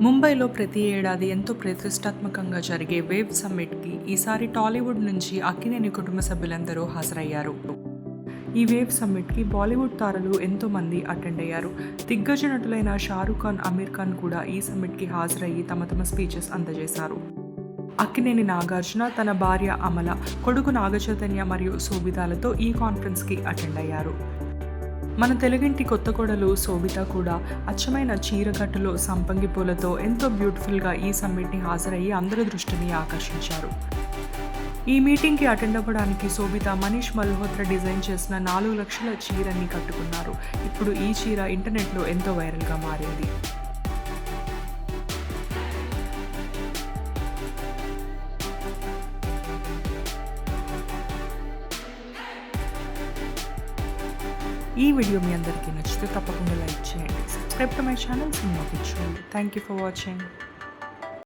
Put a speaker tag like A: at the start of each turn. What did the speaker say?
A: ముంబైలో ప్రతి ఏడాది ఎంతో ప్రతిష్టాత్మకంగా జరిగే వేవ్ సమ్మిట్కి ఈసారి టాలీవుడ్ నుంచి అక్కినేని కుటుంబ సభ్యులందరూ హాజరయ్యారు. ఈ వేవ్ సమ్మిట్కి బాలీవుడ్ తారలు ఎంతోమంది అటెండ్ అయ్యారు. దిగ్గజ నటులైన షారూఖ్ ఖాన్ అమీర్ ఖాన్ కూడా ఈ సమ్మిట్కి హాజరయ్యి తమ తమ స్పీచెస్ అందజేశారు. అక్కినేని నాగార్జున తన భార్య అమల కొడుకు నాగచైతన్య మరియు సోబితాలతో ఈ కాన్ఫరెన్స్కి అటెండ్ అయ్యారు. మన తెలుగింటి కొత్త కోడలు శోభిత కూడా అచ్చమైన చీరకట్టులో సంపంగి పూలతో ఎంతో బ్యూటిఫుల్గా ఈ సమ్మిట్ని హాజరయ్యి అందరి దృష్టిని ఆకర్షించారు. ఈ మీటింగ్కి అటెండ్ అవ్వడానికి శోభిత మనీష్ మల్హోత్రా డిజైన్ చేసిన నాలుగు లక్షల చీరని కట్టుకున్నారు. ఇప్పుడు ఈ చీర ఇంటర్నెట్లో ఎంతో వైరల్గా మారింది. ఈ వీడియో మీ అందరికీ నచ్చితే తప్పకుండా లైక్ చేయండి. Subscribe to my channel cinema చూడండి థ్యాంక్ యూ ఫర్ వాచింగ్